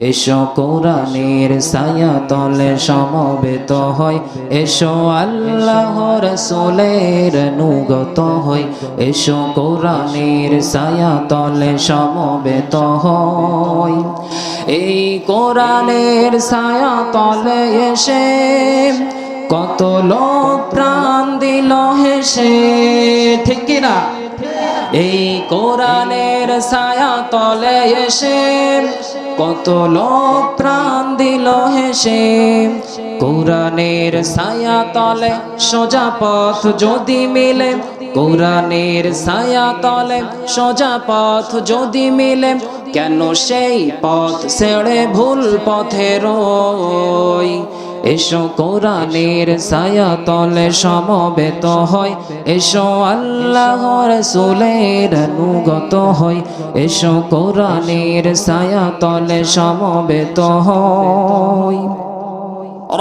এসো কোরআনের ছায়া তলে সমবেত হয় এসো আল্লাহ রসুলের নুগত হয় এসো কোরআনের ছায়া তলে সমবেত হয় এই কোরআনের ছায়া তলে এসে কত লোক প্রাণ দিল হেসে। ঠিক কিনা এই কোরআনের ছায়া তলে এসে কত লোক প্রাণ দিল হেসে। কোরআনের ছায়া তলে সোজা পথ যদি মিলে। কোরআনের ছায়া তলে সোজা পথ যদি মিলে। কেন সেই পথ ছেড়ে ভুল পথে রই এসো কোরআনের ছায়া তলে সমবেত হয়। এসো আল্লাহ রসুলের অনুগত হয়। এসো কোরআনের ছায়া তলে সমবেত হয়।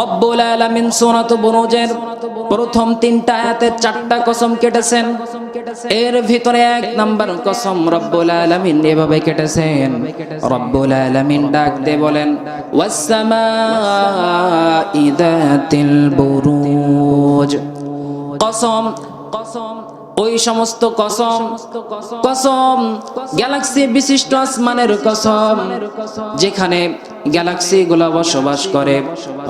রব্বুল আলামিন সূরাত বুরুজের প্রথম তিনটা আয়াতের চারটা কসম কেটেছেন। এর ভিতরে এক নাম্বার কসম রব্বুল আলামিন এভাবে কেটেছেন। রব্বুল আলামিন ডাক দিয়ে বলেন ওয়াসসামাই যাতিল বুরুজ। কসম কসম ওই সমস্ত কসম কসম গ্যালাক্সি বিশিষ্ট আসমানের কসম, যেখানে গ্যালাক্সি গুলা বসবাস করে।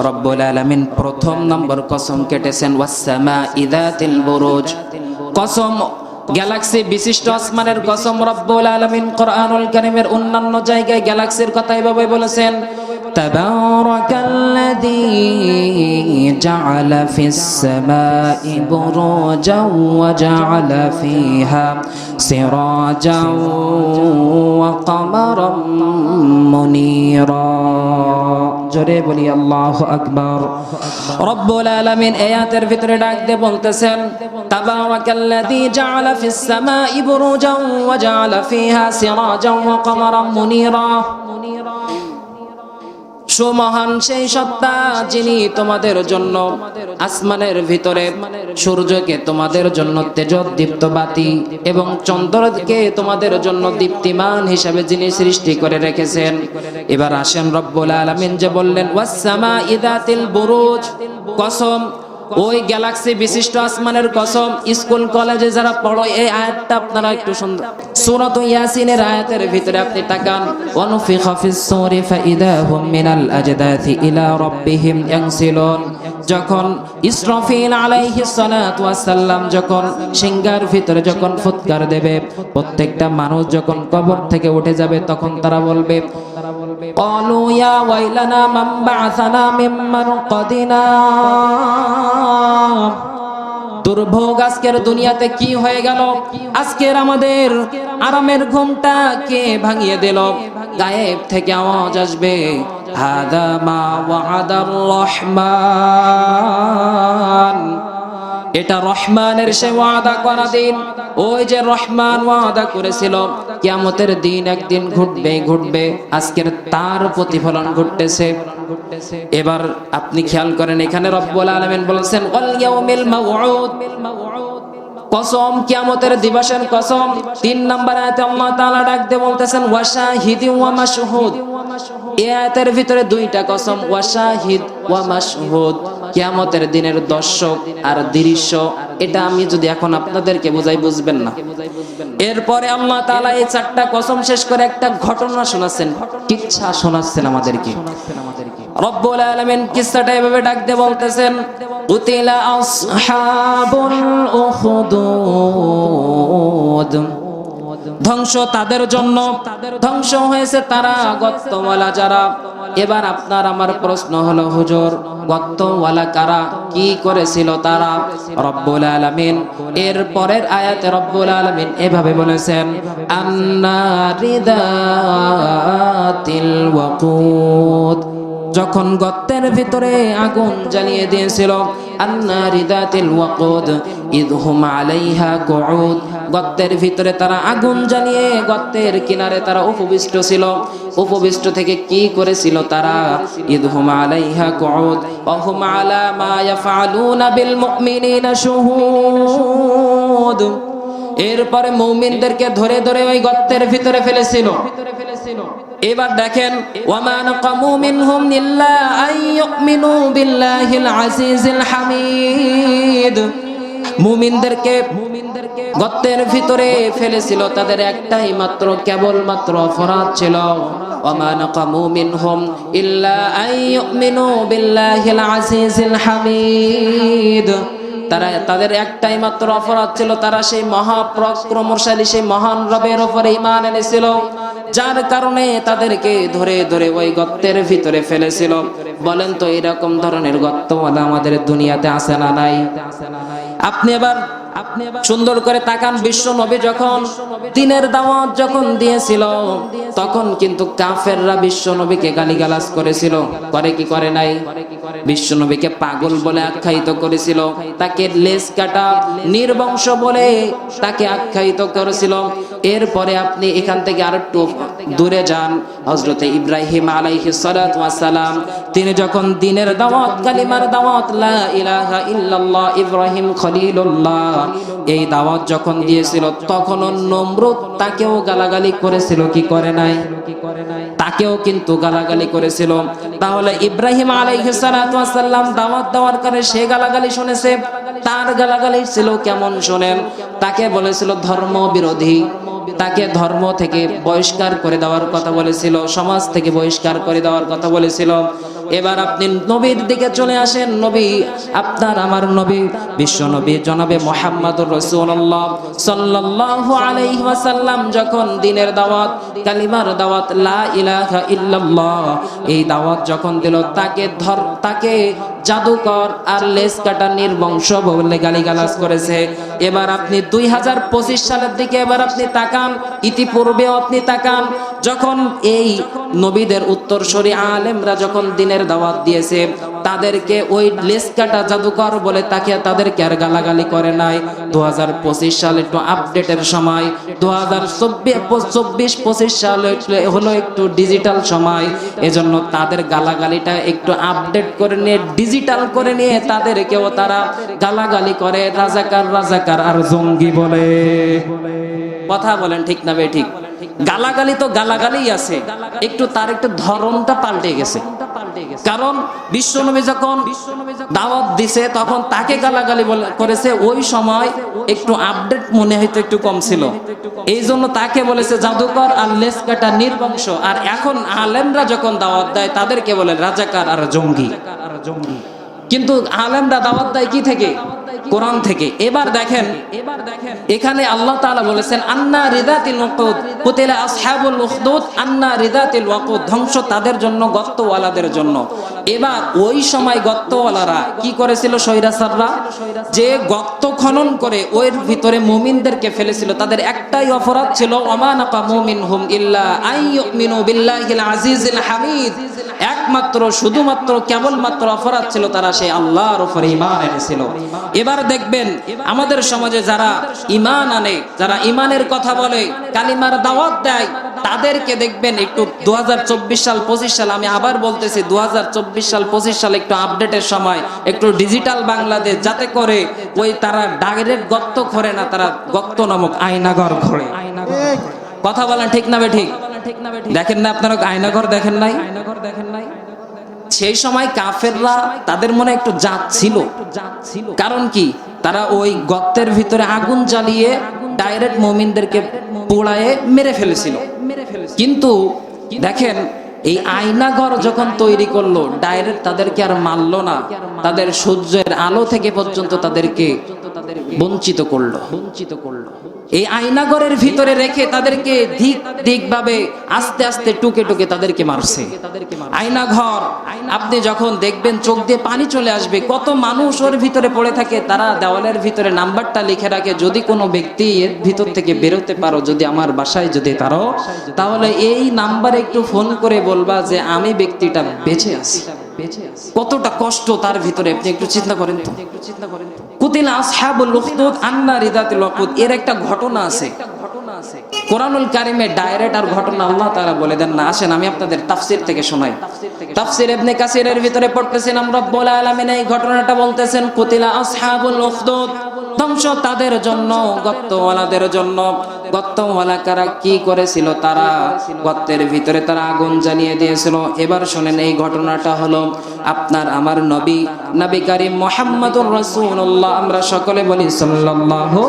রব্বুল আলামিন প্রথম নম্বর কসম কেটেছেন ওয়াসসামা ইদাতিল বুরুজ। কসম গ্যালাক্সি বিশিষ্ট আসমানের কসম রব্বুল আলামিন কোরআনুল কারীমের অন্যান্য জায়গায় গ্যালাক্সির কথা এভাবে বলেছেন, তাবারাকাল الذي جعل في السماء بروجا وجعل فيها سراجا وقمرا منيرا জোরে বলি আল্লাহ আকবর রব্বুল আলামিন আয়াতের ভিতরে ডাক দিয়ে বলতেছেন তাবারাকাল্লাযী জাআলা ফিস সামাই বুরুজান ওয়া জাআলা ফিহা সিরাজান ওয়া কমারাম মুনীরা সুমহান সেই সত্তা যিনি তোমাদের জন্য আসমানের ভিতরে, সূর্যকে তোমাদের জন্য তেজদীপ্ত বাতি এবং চন্দ্রকে তোমাদের জন্য দীপ্তিমান হিসাবে যিনি সৃষ্টি করে রেখেছেন। এবার আসেন রব্বুল আলামিন যে বললেন ওয়াসসামা ইদাতিল বুরুজ কসম ওই গ্যালাক্সি বিশিষ্ট আসমানের কসম, স্কুল, কলেজে যারা পড়ো, এই আয়াতটা আপনারা একটু সুন্দর সূরাত ইয়াসিনের আয়াতের ভিতরে আপনি তাকান। ওয়ানুফিখা ফিস সূরি ফাইদা হুম মিনাল আজদাথি ইলা রাব্বিহিম ইয়ানসিলুন যখন ইসরাফিল আলাইহিস সালাতু ওয়াসাল্লাম যখন সিংহার ভিতরে যখন ফুৎকার দেবে, প্রত্যেকটা মানুষ যখন কবর থেকে উঠে যাবে, তখন তারা বলবে বলবে, কলু ইয়া ওয়াইলানা মাম বাসানা কদিনা দুর্ভোগ আজকের দুনিয়াতে কি হয়ে গেল? আজকের আমাদের আরামের ঘুমটা কে ভাঙিয়ে দিল? গায়েব থেকে আওয়াজ আসবে, হাদা মা ওয়াদার এটা রহমানের সে ওয়াদা করা দিন। ওই যে রহমান ওয়াদা করেছিল, কিয়ামতের দিন একদিন ঘটবে ঘটবে। আজকের তার প্রতিফলন ঘটতেছে। এবার আপনি খেয়াল করেন, এখানে রব্বুল আলামিন বলেছেন, ওয়াল ইয়াউমিল মাউউদ। কসম কিয়ামতের দিবসের কসম। তিন নাম্বার আয়াতে আল্লাহ তাআলা ডাক দিয়ে বলতেছেন ওয়াশাহিদি ওয়া মাশহুদ। এই আয়াতের ভিতরে দুইটা কসম ওয়াশাহিদ ওয়া মাশহুদ। কিয়ামতের দিনের দর্শক আর দৃশ্য এটা আমি যদি এখন আপনাদেরকে বোঝাই বুঝবেন না। এরপরে আল্লাহ তাআলা এই চারটা কসম শেষ করে একটা ঘটনা শোনাচ্ছেন কিচ্ছা শোনাচ্ছেন আমাদেরকে। রব্বুল আলামিন কিসসাটা এভাবে ডাক দিয়ে বলতেছেন কুতিলা আসহাবুল উখদুদ ধ্বংস তাদের জন্য। ধ্বংস হয়েছে তারা গত্তওয়ালা যারা। এবার আপনার আমার প্রশ্ন হলো, হুজুর, গত্তওয়ালা কারা? কি করেছিল তারা? রব্বুল আলামিন। এর পরের আয়াতে রব্বুল আলামিন এভাবে বলেছেন, আন্নারিদাতিল ওয়াকুদ। যখন গর্তের ভিতরে আগুন জ্বালিয়ে দিয়েছিল ভিতরে তারা আগুন জ্বালিয়ে গর্তের কিনারে তারা উপবিষ্ট ছিল। উপবিষ্ট থেকে কি করেছিল তারা? আলাইহা কুউদ। ওহুম আলা মা ইয়াফআলুনা বিল মুমিনিনা শুহুদ। এরপরে মৌমিনদেরকে ধরে ধরে ওই গর্তের ভিতরে ফেলেছিল। এবার দেখেন, ওয়ামা নাকামু মিনহুম ইল্লা আন ইউমিনু বিল্লাহিল আজিজিল হামিদ। মুমিনদেরকে মুমিনদেরকে গর্তের ভিতরে ফেলেছিল। তাদের একটাই মাত্র, কেবলমাত্র অপরাধ ছিল, ওয়ামা নাকামু মিনহুম ইল্লা আন ইউমিনু বিল্লাহিল আজিজিল হামিদ। তারা তাদের একটাই মাত্র অপরাধ ছিল, তারা সেই মহাপ্রক্রমশালী, সেই মহান রবের ওপরে ইমান এনেছিল, যার কারণে তাদেরকে ধরে ধরে ওই গর্তের ভিতরে ফেলেছিল। বলেন তো, এরকম ধরনের গর্ত আমাদের দুনিয়াতে আসে না নাই? আপনি এবার আপনি সুন্দর করে তাকান, বিশ্ব নবী যখন দিনের দাওয়াত যখন দিয়েছিল, তখন কিন্তু কাফেররা বিশ্ব নবীকে গালিগালাজ করেছিল। করে কি, করে নাই? বিশ্ব নবীকে পাগল বলে আখ্যায়িত করেছিল। তাকে লেস কাটা, নির্বংশ বলে তাকে আখ্যায়িত করেছিল। এরপরে আপনি এখান থেকে আর একটু দূরে যান। হজরতে ইব্রাহিম আলাইহি সালাম তিনি যখন দিনের দাওয়াত, কালিমার দাওয়াত, লা ইলাহা ইল্লাল্লাহ, ইব্রাহিম খলিলুল্লাহ, এই দাওয়াত যখন দিয়েছিল, তখন নমরুদ তাকেও গালাগালি করেছিল, কি করে নাই? তাকেও কিন্তু গালাগালি করেছিল। তাহলে ইব্রাহিম আলাইহিস সালাম দাওয়াত দেওয়ার কারণে সে গালাগালি শুনেছে। তার গালাগালি ছিল কেমন শোনেন? তাকে বলেছিল ধর্ম বিরোধী। তাকে ধর্ম থেকে বহিষ্কার করে দেওয়ার কথা বলেছিল, সমাজ থেকে বহিষ্কার করে দেওয়ার কথা বলেছিল। এবার আপনি নবীর দিকে চলে আসেন, নবী আপনার, আমার নবী, বিশ্ব নবী জনাবে মোহাম্মদুর রসুল্লাহ সাল্লাল্লাহু আলাইহি ওয়াসাল্লাম যখন দিনের দাওয়াত, কালিমার দাওয়াত, লা ইলাহা ইল্লাল্লাহ, এই দাওয়াত যখন দিল, তাকে ধর, তাকে জাদুকর আর লেস কাটা নির্বংশ বলে গালিগালাজ করেছে। এবার আপনি দুই হাজার পঁচিশ সালের দিকে এবার আপনি তাকান, ইতিপূর্বেও আপনি তাকান যখন এই নবীদের উত্তরসূরি আলেমরা যখন দিনের দাওয়াত দিয়েছে, তাদেরকে ওই লেস কাটা জাদুকর বলে তাকে তাদেরকে আর গালাগালি করে নাই। দু হাজার পঁচিশ সাল একটু আপডেটের সময় দু হাজার চব্বিশ পঁচিশ সাল হলো একটু ডিজিটাল সময়। এজন্য তাদের গালাগালিটা একটু আপডেট করে নিয়ে, ডিজিটাল করে নিয়ে তাদেরকেও তারা গালাগালি করে, রাজাকার রাজাকার আর জঙ্গি বলে। কথা বলেন ঠিক না বে ঠিক? গালাগালি তো গালাগালি আছে। একটু তার একটু ধরনটা পাল্টে গেছে। কারণ বিশ্বনবী যখন দাওয়াত দিছে, তখন তাকে গালাগালি করেছে, ওই সময় একটু আপডেট মনে হয়তো একটু কম ছিল। এই জন্য তাকে বলেছে, জাদুকর আর লেস কাটা নির্বংশ। আর এখন আলেমরা যখন দাওয়াত দেয়, তাদেরকে বলে, রাজাকার আর জঙ্গি। কিন্তু আলেমরা দাওয়াত দেয় কি থেকে? কোরআন থেকে। এবার দেখেন এবার দেখেন এখানে আল্লাহ তাআলা বলেছেন, আন্না রিদাতিল ওয়াকুদ। কুতিলা আসহাবুল উখদুদ, আন্না রিদাতিল ওয়াকুদ। ধ্বংস তাদের জন্য, গর্তওয়ালাদের জন্য। এবার ওই সময় গর্তওয়ালারা কি করেছিল সৈরাসাররা যে গর্ত খনন করে ওর ভিতরে মুমিনদেরকে ফেলেছিল। তাদের একটাই অপরাধ ছিল ওমানাকা মুমিনহুম ইল্লা আইয়ুমিনু বিল্লাহিল আজিজিল হামিদ। একমাত্র, শুধুমাত্র, কেবলমাত্র অপরাধ ছিল তারা সেই আল্লাহর উপরে ইমান এনেছিল। এবার দেখবেন আমাদের সমাজে যারা ইমান আনে, যারা ইমানের কথা বলে, কালিমার দাওয়াত দেয়, তাদেরকে দেখবেন একটু দু সাল, পঁচিশ সাল, আমি আবার বলতেছি দু সাল, পঁচিশ সাল একটু আপডেটের সময়, একটু ডিজিটাল বাংলাদেশ যাতে করে ওই তারা ডাইরেক্ট গর্ত খোরে না, তারা গর্ত নামক আয়নাগর ঘরে কথা বলেন ঠিক না বে ঠিক? দেখেন না আপনারা আয়নাঘর দেখেন নাই আয়নাঘর দেখেন নাই? সেই সময় কাফেররা তাদের মনে একটু জাত ছিল। কারণ কি? তারা ওই গর্তের ভিতরে আগুন জ্বালিয়ে ডাইরেক্ট মমিনদেরকে পোড়ায়ে মেরে ফেলেছিল। কিন্তু দেখেন, এই আয়নাঘর যখন তৈরি করল ডাইরেক্ট তাদেরকে আর মারলো না। তাদের সূর্যের আলো থেকে পর্যন্ত তাদেরকে বঞ্চিত করল বঞ্চিত করল। এই আয়নাগরের ভিতরে রেখে তাদেরকে দিক দিক ভাবে আস্তে আস্তে টুকে টুকে তাদেরকে মারছে। আয়নাঘর, আপনি যখন দেখবেন চোখ দিয়ে পানি চলে আসবে, কত মানুষ ওর ভিতরে পড়ে থাকে, তারা দেওয়ালের ভিতরে নাম্বারটা লিখে রাখে, যদি কোনো ব্যক্তি এর ভিতর থেকে বেরোতে পারো, যদি আমার বাসায় যদি তারো, তাহলে এই নাম্বারে একটু ফোন করে বলবা যে আমি ব্যক্তিটা বেঁচে আছি। কতটা কষ্ট তার ভিতরে, আপনি একটু চিন্তা করেন কুতিল আসহাবুল উখদুদ আন্না রিদাতিল ওয়াকুদ এর একটা ঘটনা আছে। ডাইরেক্ট আর ঘটনা আল্লাহ তারা বলে দেন না। আসেন, আমি আপনাদের তাফসির থেকে শোনাই। ভিতরে পড়তেছেন, আমরা আলামিন এই ঘটনাটা বলতেছেন, কুতিলা আসহাবুল উখদুদ ধ্বংস তাদের জন্য, গর্তওয়ালাদের জন্য। গর্তওয়ালা কারা কি করেছিল তারা? গর্তের ভিতরে তারা আগুন জ্বালিয়ে দিয়েছিল। এবার শোনেন, এই ঘটনাটা হলো আপনার আমার নবী নবী করিম মোহাম্মদুর রাসূলুল্লাহ। আমরা সকলে বলি সাল্লাল্লাহু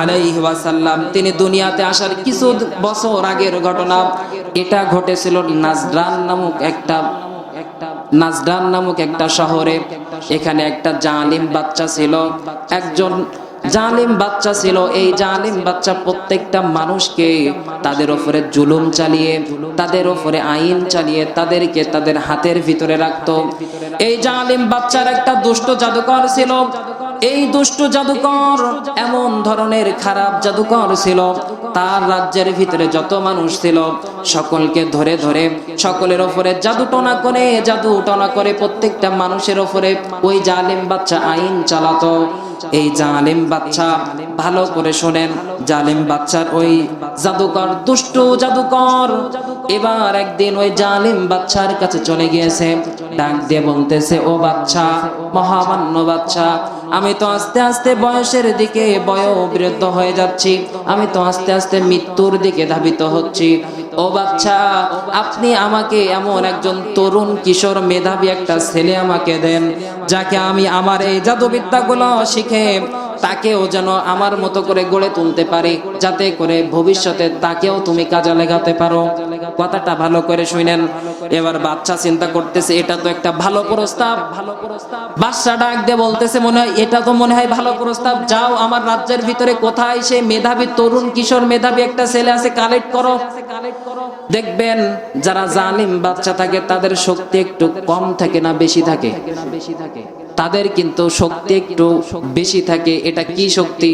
আলাইহি ওয়াসাল্লাম। তিনি দুনিয়াতে আসার কিছু বছর আগের ঘটনা। এটা ঘটেছিল নাজরান নামক একটা, নাজরান নামক একটা শহরে। এখানে একটা জালিম বাচ্চা ছিল, একজন জালিম বাচ্চা ছিল। এই জালিম বাচ্চা প্রত্যেকটা মানুষকে তাদের উপরে জুলুম চালিয়ে, তাদের উপরে আইন চালিয়ে তাদেরকে তাদের হাতের ভিতরে রাখতো। এই জালিম বাচ্চার একটা দুষ্ট জাদুকর ছিল। এই দুষ্ট জাদুকর এমন ধরনের খারাপ জাদুকর ছিল। তার রাজ্যের ভিতরে যত মানুষ ছিল সকলকে ধরে ধরে সকলের ওপরে জাদু টনা করে, জাদু টনা করে প্রত্যেকটা মানুষের ওপরে ওই জালিম বাচ্চা আইন চালাতো। এই জালিম বাচ্চা ভালো করে শোনেন, জালিম বাচ্চার ওই জাদুকর, দুষ্ট জাদুকর। এবার একদিন ওই জালিম বাচ্চার কাছে চলে গিয়েছে, ডাক দিয়ে বলতেছে, ও বাচ্চা, মহামান্য বাচ্চা, আমি তো আস্তে আস্তে বয়সের দিকে বয়োবৃদ্ধ হয়ে যাচ্ছি, আমি তো আস্তে আস্তে মৃত্যুর দিকে ধাবিত হচ্ছি। ও বাচ্চা, আপনি আমাকে এমন একজন তরুণ কিশোর মেধাবী একটা ছেলে আমাকে দেন, যাকে আমি আমার এই জাদুবিদ্যাগুলো শিখে তাকেও যেন আমার মতো করে গড়ে তুলতে পারি, যাতে করে ভবিষ্যতে তাকেও তুমি কাজে লাগাতে পারো। কথাটা ভালো করে শুনেন। এবার বাচ্চা চিন্তা করতেছে, এটা তো একটা ভালো প্রস্তাব। ভালো প্রস্তাব বাচ্চা ডাক দিয়ে বলতেছে, মনে হয় এটা তো মনে হয় ভালো প্রস্তাব। যাও আমার রাজ্যের ভিতরে কোথায়, সেই মেধাবী তরুণ কিশোর মেধাবী একটা ছেলে আছে কালেক্ট করো। দেখবেন যারা জালিম বাচ্চা থাকে, তাদের শক্তি একটু কম থাকে না বেশি থাকে না, বেশি থাকে? তাদের কিন্তু শক্তি একটু বেশি থাকে। এটা কি শক্তি?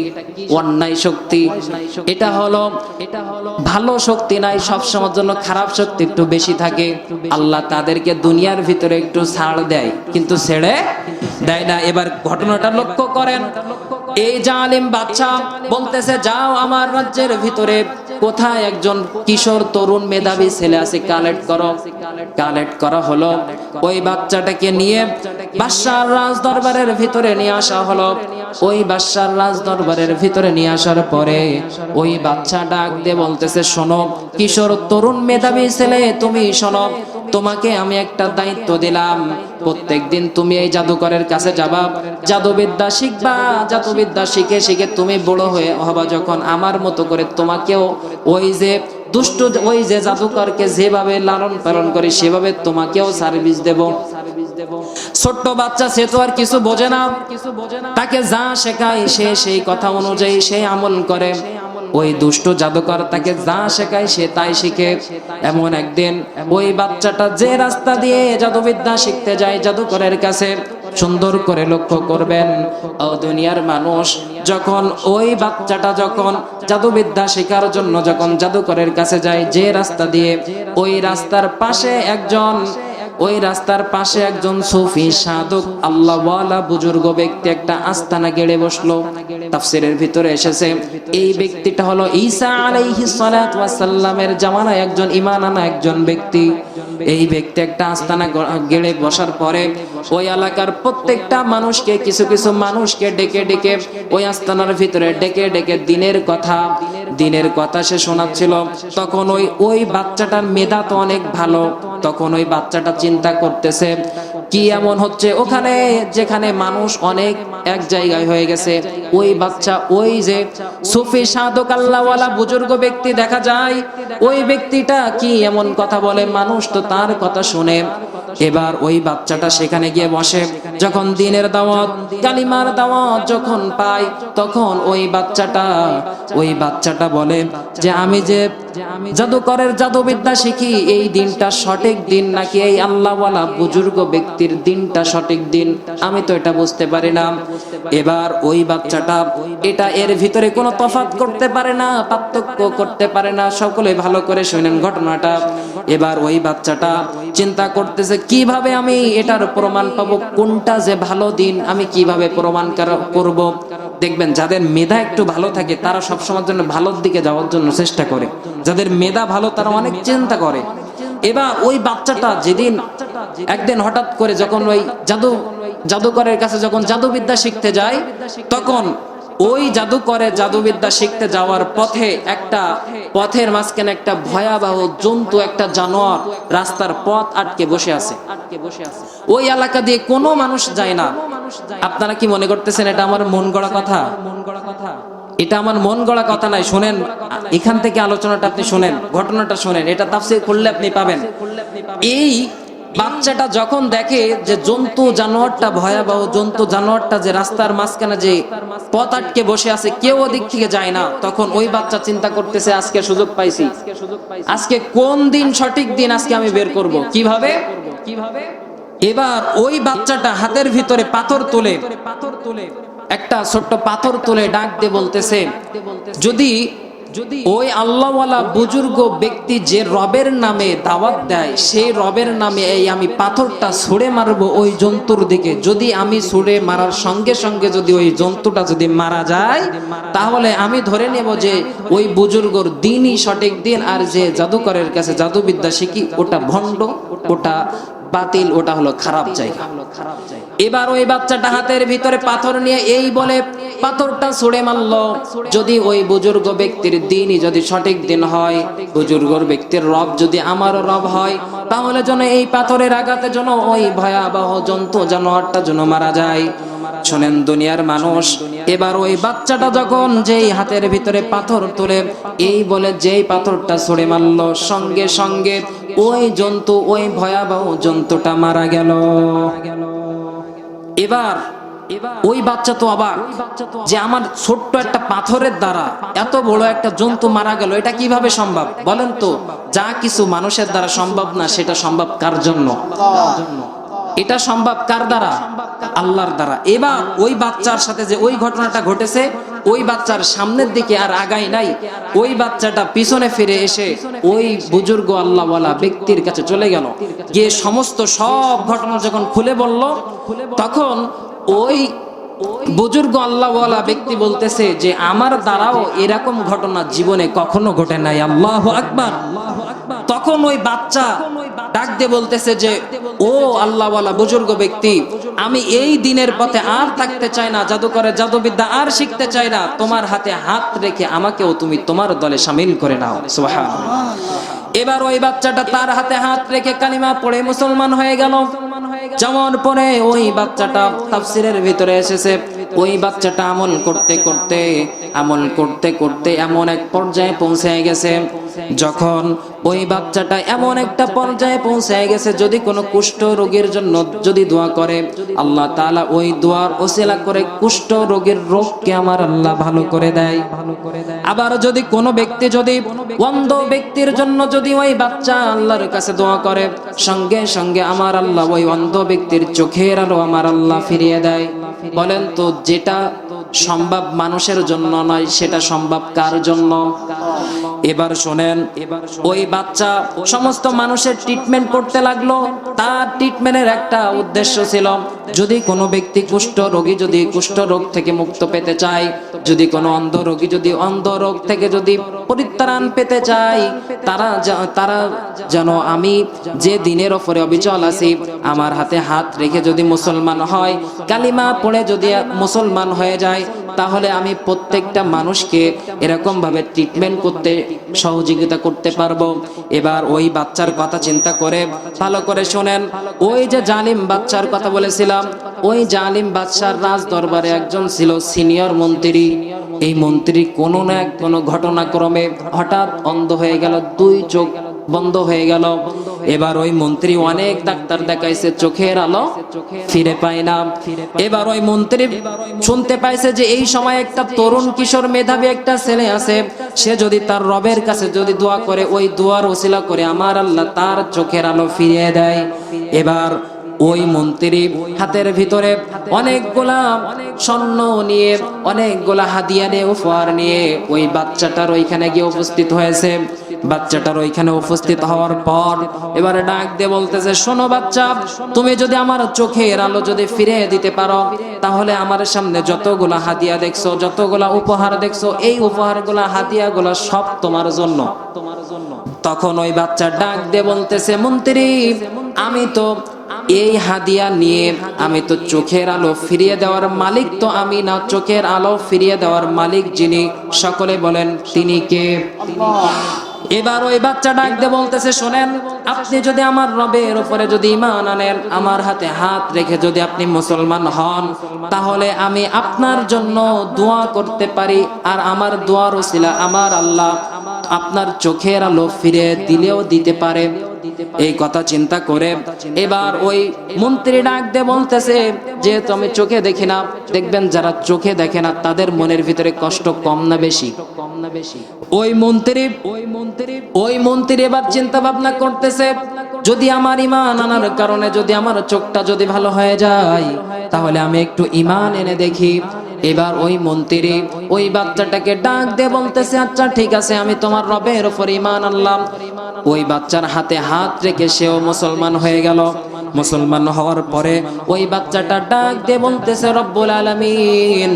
অন্যায় শক্তি। এটা হলো এটা হলো ভালো শক্তি নাই সব সময়ের জন্য খারাপ শক্তি একটু বেশি থাকে। আল্লাহ তাদেরকে দুনিয়ার ভিতরে একটু ছাড় দেয়, কিন্তু ছেড়ে দেয় না। এবার ঘটনাটা লক্ষ্য করেন। এই জালিম বাচ্চা বলতেছে, যাও আমার রাজ্যের ভিতরে। কোথায় একজন কিশোর তরুণ মেধাবী ছেলে আছে কালেক্ট করো। কালেক্ট করা হলো। ওই বাচ্চাটাকে নিয়ে বাদশার রাজ দরবারের ভিতরে নিয়ে আসা হলো। ওই বাদশার রাজ দরবারের ভিতরে নিয়ে আসার পরে ওই বাচ্চা ডাক দিয়ে বলতেছে, শোনো, কিশোর তরুণ মেধাবী ছেলে, তুমি শোনো তোমাকে আমি একটা দায়িত্ব দিলাম। প্রত্যেক দিন তুমি এই জাদুকরের কাছে যাবা। জাদুবিদ্যা শিখবা। জাদুবিদ্যা শিখে শিখে তুমি বড় হয়ে হবা যখন আমার মতো করে তোমাকেও ওই যে দুষ্ট ওই যে জাদুকরকে যেভাবে লালন পালন করে, সেভাবে তোমাকেও সার্ভিস দেব। ছোট্ট বাচ্চা, সে তো আর কিছু বোঝে না। তাকে যা শেখায় সে সেই কথা অনুযায়ী সে আমল করে। ওই দুষ্ট জাদুকর তাকে যা শেখায় সে তাই শিখে। এমন একদিন ওই বাচ্চাটা যে রাস্তা দিয়ে জাদুবিদ্যা শিখতে যায় জাদুকরের কাছে, সুন্দর করে লক্ষ্য করবেন, ও দুনিয়ার মানুষ যখন ওই বাচ্চাটা যখন জাদুবিদ্যা শেখার জন্য যখন জাদুকরের কাছে যায় যে রাস্তা দিয়ে, ওই রাস্তার পাশে একজন ওই রাস্তার পাশে একজন সুফি সাধক আল্লাহওয়ালা বুজুর্গ ব্যক্তি একটা আস্তানা গেড়ে বসল। তাফসিরের ভিতরে এসেছে, এই ব্যক্তিটা হলো ঈসা ওয়াস সালামের জামানায় একজন আনা একজন ব্যক্তি। এই ব্যক্তি একটা আস্তানা গেড়ে বসার পরে ওই এলাকার প্রত্যেকটা মানুষকে, কিছু কিছু মানুষকে ডেকে ডেকে ওই আস্তানার ভিতরে ডেকে ডেকে দিনের কথা দিনের কথা সে শোনাচ্ছিল, তখন ওই ওই বাচ্চাটার মেধা তো অনেক ভালো, তখন ওই বাচ্চাটা চিন্তা করতেছে কি এমন হচ্ছে? ওখানে যেখানে মানুষ অনেক এক জায়গায় হয়ে গেছে। ওই বাচ্চা, ওই যে সুফি সাধক আল্লাহওয়ালা বুজুর্গ ব্যক্তি দেখা যায়, ওই ব্যক্তিটা কি এমন কথা বলে? মানুষ তো তার কথা শুনে। এবার ওই বাচ্চাটা সেখানে গিয়ে বসে। যখন দিনের দাওয়াত, কালিমার দাওয়াত যখন পায়, তখন ওই বাচ্চাটা ওই বাচ্চাটা বলে যে, আমি যে জাদুকরের জাদুবিদ্যা শিখি, এই দিনটা সঠিক দিন নাকি এই আল্লাহওয়ালা বুজুর্গ ব্যক্তির দিনটা সঠিক দিন, আমি তো এটা বুঝতে পারি না। এবার ওই বাচ্চাটা, এটা এর ভিতরে কোনো তফাৎ করতে পারে না, পার্থক্য করতে পারে না, সকলে ভালো করে শুনেন ঘটনাটা। এবার ওই বাচ্চাটা চিন্তা করতেছে, কীভাবে আমি এটার প্রমাণ পাবো? কোনটা যে ভালো দিন, আমি কীভাবে প্রমাণ করা- করব? দেখবেন, যাদের মেধা একটু ভালো থাকে, তারা সবসময়ের জন্য ভালোর দিকে যাওয়ার জন্য চেষ্টা করে। যাদের মেধা ভালো, তারা অনেক চিন্তা করে। এবার ওই বাচ্চাটা যেদিন একদিন হঠাৎ করে যখন ওই জাদু জাদুকরের কাছে যখন জাদুবিদ্যা শিখতে যায় তখন ওই জাদু করে জাদুবিদ্যা শিখতে যাওয়ার পথে একটা পথের মাঝখানে একটা ভয়াবহ জন্তু একটা জানোয়ার রাস্তার পথ আটকে বসে আছে। আটকে বসে আছে। ওই এলাকা দিয়ে কোনো মানুষ যায় না। আপনারা কি মনে করতেছেন এটা আমার মন গড়া কথা? মন গড়া কথা? এটা আমার মন গড়া কথা নাই শুনেন। এখান থেকে আলোচনাটা আপনি শুনেন, ঘটনাটা শুনেন। এটা তাফসীর করলে আপনি পাবেন। এই বাচ্চাটা যখন দেখে যে জন্তু জানোয়ারটা ভয়াবহ, জন্তু জানোয়ারটা যে রাস্তার মাঝখানে যে পথ আটকে বসে আছে, কেউ ওদিক থেকে যায় না। তখন ওই বাচ্চা চিন্তা করতেছে, আজকে সুযোগ পাইছি। আজকে কোন দিন সঠিক দিন আজকে আমি বের করব? কীভাবে? কীভাবে এবার ওই বাচ্চাটা হাতের ভিতরে পাথর তুলে পাথর তুলে একটা ছোট্ট পাথর তুলে ডাক দিয়ে বলতেছে, যদি যদি ওই আল্লাহওয়ালা বুজুর্গ ব্যক্তি যে রবের নামে দাওয়াত দেয়, সেই রবের নামে এই আমি পাথরটা ছুঁড়ে মারবো ওই জন্তুর দিকে। যদি আমি ছুঁড়ে মারার সঙ্গে সঙ্গে যদি ওই জন্তুটা যদি মারা যায়, তাহলে আমি ধরে নেব যে ওই বুজুর্গর দিনই সঠিক দিন আর যে জাদুকরের কাছে জাদুবিদ্যা শিখি, ওটা ভণ্ড, ওটা বাতিল ওটা হলো খারাপ জায়গা। এবার ওই বাচ্চাটা হাতের ভিতরে পাথর নিয়ে এই বলে পাথরটা ছুড়ে মারলো। যদি ওই বুজুর্গ ব্যক্তির দিনই যদি সঠিক দিন হয় বুজুর্গর ব্যক্তির রব যদি আমারও রব হয় তাহলে যেন এই পাথরের আঘাতে যেন ওই ভয়াবহ জন্তু জানোয়ারটা যেন মারা যায়। শোনেন দুনিয়ার মানুষ এবার ওই বাচ্চাটা যখন যেই হাতের ভিতরে পাথর তুলে এই বলে যেই পাথরটা ছুড়ে মারলো সঙ্গে সঙ্গে ওই জন্তু, ওই ভয়াবহ জন্তুটা মারা গেল। এবার ওই বাচ্চা তো আবার যে আমার ছোট্ট একটা পাথরের দ্বারা এত বড় একটা জন্তু মারা গেল। এটা কীভাবে সম্ভব? বলেন তো, যা কিছু মানুষের দ্বারা সম্ভব না, সেটা সম্ভব কার জন্য? এটা সম্ভব কার দ্বারা? আল্লাহর দ্বারা। এবার ওই বাচ্চার সাথে যে ওই ঘটনাটা ঘটেছে, ওই বাচ্চার সামনের দিকে আর আগাই নাই। ওই বাচ্চাটা পিছনে ফিরে এসে ওই বুজুর্গ আল্লাহওয়ালা ব্যক্তির কাছে চলে গেল। গিয়ে সমস্ত সব ঘটনা যখন খুলে বলল, তখন ওই বুজুর্গ আল্লাহওয়ালা ব্যক্তি বলতেছে যে, আমার দ্বারাও এরকম ঘটনা জীবনে কখনো ঘটে নাই। আল্লাহ আকবার। তখন ওই বাচ্চা ডাক দিয়ে বলতেছে যে, ও আল্লাহওয়ালা বুজুর্গ ব্যক্তি, আমি এই দিনের পথে আর থাকতে চাই না। জাদুকরে জাদুবিদ্যা আর শিখতে চাই না। তোমার হাতে হাত রেখে আমাকেও তুমি তোমার দলে সামিল করে নাও। এবার ওই বাচ্চাটা তার হাতে হাত রেখে কালিমা পড়ে মুসলমান হয়ে গেল। যেমন পরে ওই বাচ্চাটা তাফসিরের ভিতরে এসেছে, ওই বাচ্চাটা আমল করতে করতে, আমল করতে করতে এমন এক পর্যায়ে পৌঁছে গেছে। যখন ওই বাচ্চাটা এমন একটা পর্যায়ে পৌঁছে গেছে, যদি কোনো কুষ্ঠ রোগীর জন্য যদি দোয়া করে, আল্লাহ তাআলা ওই দোয়ার ওসিলা করে কুষ্ঠ রোগীর রোগকে আমার আল্লাহ ভালো করে দেয় ভালো করে দেয়। আবার যদি কোনো ব্যক্তি যদি অন্ধ ব্যক্তির জন্য যদি ওই বাচ্চা আল্লাহর কাছে দোয়া করে, সঙ্গে সঙ্গে আমার আল্লাহ ওই অন্ধ ব্যক্তির চোখের আলো আমার আল্লাহ ফিরিয়ে দেয়। বলেন তো, যেটা সম্ভব মানুষের জন্য নয়, সেটা সম্ভব কার জন্য? এবার শোনেন, ওই বাচ্চা সমস্ত মানুষের ট্রিটমেন্ট করতে লাগল। তার ট্রিটমেন্টের একটা উদ্দেশ্য ছিল, যদি কোনো ব্যক্তি কুষ্ঠ রোগী যদি কুষ্ঠ রোগ থেকে মুক্ত পেতে চায়, যদি কোনো অন্ধ রোগী যদি অন্ধ রোগ থেকে যদি পরিত্রাণ পেতে চায়, তারা তারা যেন আমি যে দিনের ওপরে অবিচল আছি, আমার হাতে হাত রেখে যদি মুসলমান হয়, কালিমা পড়ে যদি মুসলমান হয়ে যায় তাহলে আমি প্রত্যেকটা মানুষকে এরকম ভাবে ট্রিটমেন্ট করতে, সহযোগিতা করতে পারব। এবার ওই বাচ্চার কথা চিন্তা করে, ভালো করে শোনেন। ওই যে জালিম বাচ্চার কথা বলেছিলাম, ওই জালিম বাচ্চার রাজ দরবারে একজন ছিল সিনিয়র মন্ত্রী। এই মন্ত্রী কোনো না কোনো ঘটনাক্রমে হঠাৎ অন্ধ হয়ে গেল, দুই চোখ বন্ধ হয়ে গেল। এবার ওই মন্ত্রী অনেক ডাক্তার দেখাইছে, চোখের আলো ফিরে পায় না। এবার ওই মন্ত্রী শুনতে পাইছে যে এই সময় একটা তরুণ কিশোর মেধাবী একটা ছেলে আছে, সে যদি তার রবের কাছে যদি দোয়া করে, ওই দোয়ার ওসিলা করে আমার আল্লাহ তার চোখের আলো ফিরিয়ে দেয়। এবার ওই মন্ত্রী হাতের ভিতরে অনেকগুলা স্বর্ণ নিয়ে অনেকগুলা হাদিয়া নিয়ে, উপহার নিয়ে ওই বাচ্চাটার ওইখানে গিয়ে উপস্থিত হয়েছে। বাচ্চাটার ওইখানে উপস্থিত হওয়ার পর এবারে ডাক দিয়ে বলতেছে, শোনো বাচ্চা, তুমি যদি আমার চোখের আলো যদি ফিরে দিতে পারো, তাহলে আমার সামনে যতগুলা হাদিয়া দেখছ, যতগুলা উপহার দেখছ, এই উপহারগুলা, হাদিয়াগুলা সব তোমার জন্য তোমার জন্য। তখন ওই বাচ্চা ডাক দিয়ে বলতেছে, মন্ত্রী, আমি তো এই হাদিয়া নিয়ে, আমি তো চোখের আলো ফিরিয়ে দেওয়ার মালিক তো আমি না, চোখের আলো ফিরিয়ে দেওয়ার মালিক যিনি, সকলে বলেন, তিনি কে? এবার ওই বাচ্চা ডাক দিয়ে বলতেছে, শোনেন, আপনি যদি আমার রবের উপরে যদি ইমান আনেন, আমার হাতে হাত রেখে যদি আপনি মুসলমান হন, তাহলে আমি আপনার জন্য দোয়া করতে পারি, আর আমার দোয়ার ওসিলা আমার আল্লাহ আপনার চোখের আলো ফিরে দিলেও দিতে পারে। এই কথা চিন্তা করে এবার ওই মন্ত্রী ডাক দিয়ে বলতেছে যেহেতু আমি চোখে দেখি না দেখবেন যারা চোখে দেখে না তাদের মনের ভিতরে কষ্ট কম না বেশি। কম না বেশি। ওই মন্ত্রী ওই মন্ত্রী ওই মন্ত্রী এবার চিন্তা ভাবনা করতেছে যদি আমার ইমান আনার কারণে যদি আমার চোখটা যদি ভালো হয়ে যায় তাহলে আমি একটু ইমান এনে দেখি। এবার ওই মন্ত্রী ওই বাচ্চাটাকে ডাক দিয়ে বলতেছে আচ্ছা ঠিক আছে, আমি তোমার রবের ওপর ইমান আনলাম। ওই বাচ্চার হাতে হাত রেখে সেও মুসলমান হয়ে গেল। মুসলমান হওয়ার পরে ওই বাচ্চাটা ডাক দিয়ে বলতেছে, রব্বুল আলামিন,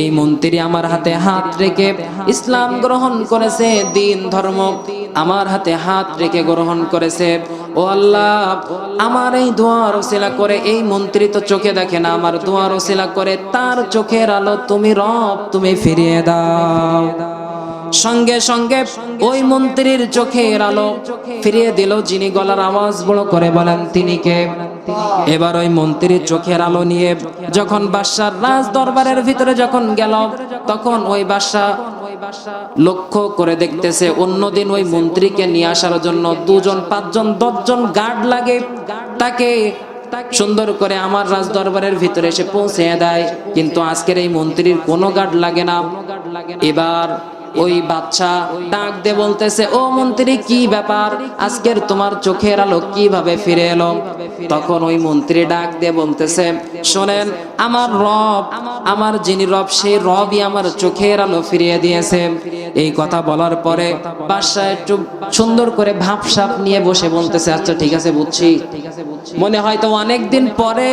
এই মন্ত্রী আমার হাতে হাত রেখে ইসলাম গ্রহণ করেছে, দিন ধর্ম আমার হাতে হাত রেখে গ্রহণ করেছে। ও আল্লাহ, আমার এই দোয়ার ওসিলা করে এই মন্ত্রী তো চোখে দেখে না, আমার দোয়ার ওসিলা করে তার চোখের আলো তুমি রব তুমি ফিরিয়ে দাও। সঙ্গে সঙ্গে ওই মন্ত্রীর চোখের আলো ফিরিয়ে দিল, যিনি গলার আওয়াজ বড় করে বলেন, তিনি কে? এবার ওই মন্ত্রীর চোখের আলো নিয়ে যখন বাদশার রাজ দরবারের ভিতরে যখন গেল, তখন ওই বাদশা লক্ষ্য করে দেখতেছে অন্যদিন ওই মন্ত্রীকে নিয়ে আসার জন্য দুজন, পাঁচজন, দশজন গার্ড লাগে। তাকে সুন্দর করে আমার রাজ দরবারের ভিতরে এসে পৌঁছে দেয়। কিন্তু আজকের এই মন্ত্রীর কোনো গার্ড লাগে না। এবার ওই বাচ্চা ডাক দিয়ে বলতেছে, ও মন্ত্রী, কি ব্যাপার? আজকের তোমার চোখের আলো কীভাবে ফিরে এলো? তখন ওই মন্ত্রী ডাক দিয়ে বলতেছে, শোনেন, আমার রব, আমার যিনি রব, সেই রবই আমার চোখের আলো ফিরিয়ে দিয়েছে। এই কথা বলার পরে বাদশাহ একটু সুন্দর করে ভাবসাপ নিয়ে বসে বলতেছে আচ্ছা ঠিক আছে, বুঝছি। মনে হয়তো অনেকদিন পরে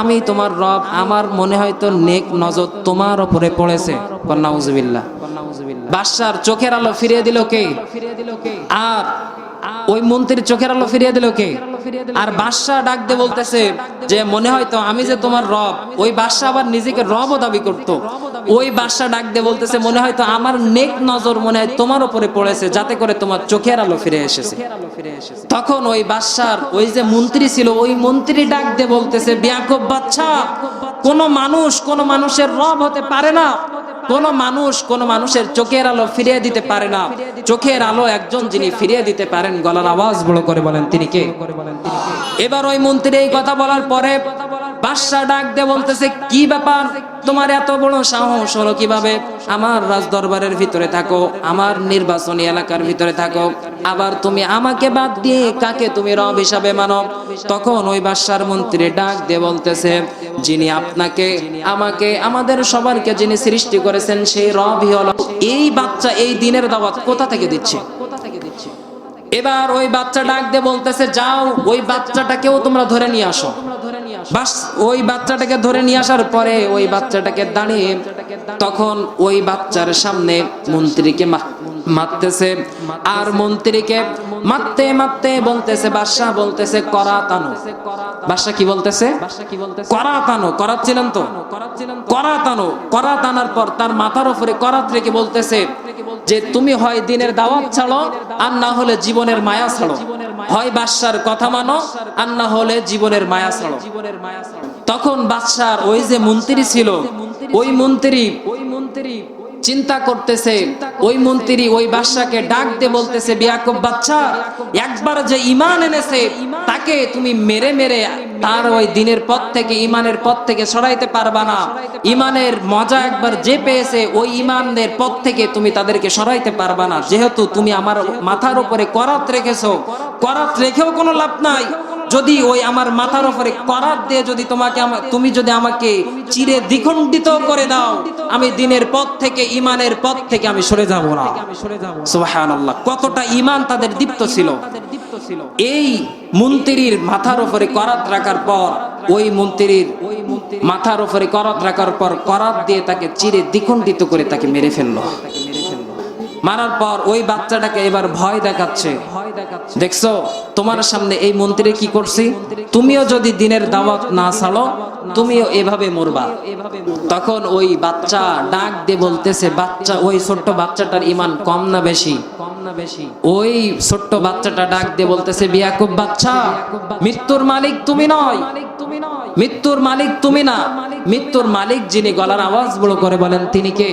আমি তোমার রব, আমার মনে হয়তো নেক নজর তোমার উপরে পড়েছে। কন্যাউজবিল্লা বাদশার চোখের আলো ফিরিয়ে দিল কে? আর ওই মন্ত্রীর চোখের আলো ফিরিয়ে দিল কে? আর বাদশাহ ডাক দিয়ে বলতেছে যে, মনে হয়তো আমি যে তোমার রব। ওই বাদশাহ আবার নিজেকে রবও দাবি করত। ওই বাদশাহ ডাক দিয়ে বলতেছে, মনে হয়তো আমার নেক নজর মনে হয় তোমার উপরে পড়েছে, যাতে করে তোমার চোখের আলো ফিরে এসেছে। তখন ওই বাদশার ওই যে মন্ত্রী ছিল, ওই মন্ত্রী ডাক দিয়ে বলতেছে বিয়াকব বাচ্চা কোন মানুষ কোন মানুষের রব হতে পারে না। কোন মানুষ কোন মানুষের চোখের আলো ফিরিয়ে দিতে পারে না। চোখের আলো একজন যিনি ফিরিয়ে দিতে পারেন, গলার আওয়াজ বড় করে বলেন তিনি কে? এবার ওই মন্ত্রী এই কথা বলার পরে বাদশাহ ডাক দিয়ে বলতেছে, কি ব্যাপার? তোমার এত বড় সাহস হলো কীভাবে? আমার রাজ দরবারের ভিতরে থাকো, আমার নির্বাচনী এলাকার ভিতরে থাকো। আবার তুমি আমাকে বাদ দিয়ে কাকে তুমি রব হিসাবে মানো? তখন ওই বাদশার মন্ত্রী ডাক দিয়ে বলতেছে, যিনি আপনাকে, আমাকে, আমাদের সবারকে যিনি সৃষ্টি করেছেন, সেই রবই হলো এই বাচ্চা, এই দিনের দাওয়াত কোথা থেকে দিচ্ছে? এবার ওই বাচ্চা ডাক দিয়ে বলতেছে, যাও, ওই বাচ্চাটাকেও তোমরা ধরে নিয়ে আসো। বাস, ওই বাচ্চাটাকে ধরে নিয়ে আসার পরে ওই বাচ্চাটাকে দাঁড়িয়ে তখন ওই বাচ্চার সামনে মন্ত্রীকে মারতেছে, আর মন্ত্রীকে মারতে মারতে বলতেছে, বাদশাহ বলতেছে করা তানো বাদশাহ কি বলতেছে? করা তানো করাচ্ছিলেন তো? করা তানো করা টানার পর তার মাথার উপরে করাত রেখে বলতেছে যে, তুমি হয় দিনের দাওয়াত ছাড়ো, আর না হলে জীবনের মায়া ছাড়ো। হয় বাদশার কথা মানো, আর না হলে জীবনের মায়া ছাড়ো। তখন বাদশার ওই যে মন্ত্রী ছিল ওই মন্ত্রী ওই মন্ত্রী চিন্তা করতেছে, ওই মন্ত্রী ওই বাদশাকে ডাক দিয়ে বলতেছে বিয়াকুব বাচ্চা একবার যে ইমান এনেছে, তাকে তুমি মেরে মেরে তার ওই দিনের পথ থেকে ইমানের পথ থেকে সরাইতে পারবা না। ইমানের মজা একবার যে পেয়েছে, ওই ইমানের পথ থেকে তুমি তাদেরকে সরাইতে পারবা না। যেহেতু তুমি আমার মাথার উপরে করাত রেখেছো, করাত রেখেও কোনো লাভ নাই। যদি ওই আমার মাথার উপরে করাত দিয়ে যদি তোমাকে তুমি যদি আমাকে চিরে দ্বিখণ্ডিত করে দাও, আমি দিনের পথ থেকে, ইমানের পথ থেকে আমি সরে যাব না। সুবহানাল্লাহ, কতটা ইমান তাদের দীপ্ত ছিল। এই মন্ত্রীর মাথার উপরে করাত রাখার পর, ওই মন্ত্রীর মাথার উপরে করাত রাখার পর, করাত দিয়ে তাকে চিরে দ্বিখণ্ডিত করে তাকে মেরে ফেলল। মারার পর ওই বাচ্চাটাকে এবার ভয় দেখাচ্ছে। দেখছ? তোমার সামনে এই মন্ত্রী কি করছি? তুমিও যদি দিনের দাওয়াত না ছাড়ো, তুমিও এভাবে মরবা। তখন ওই বাচ্চা ডাক দিয়ে বলতেছে, বাচ্চা, ওই ছোট্ট বাচ্চাটার ইমান কম না বেশি? ওই ছোট্ট বাচ্চাটা ডাক দিয়ে বলতেছে, বিয়াকুব বাচ্চা, মৃত্যুর মালিক তুমি নয়। তুমি নয় মৃত্যুর মালিক তুমি না। মৃত্যুর মালিক যিনি গলার আওয়াজ বড় করে বলেন, তিনি কে?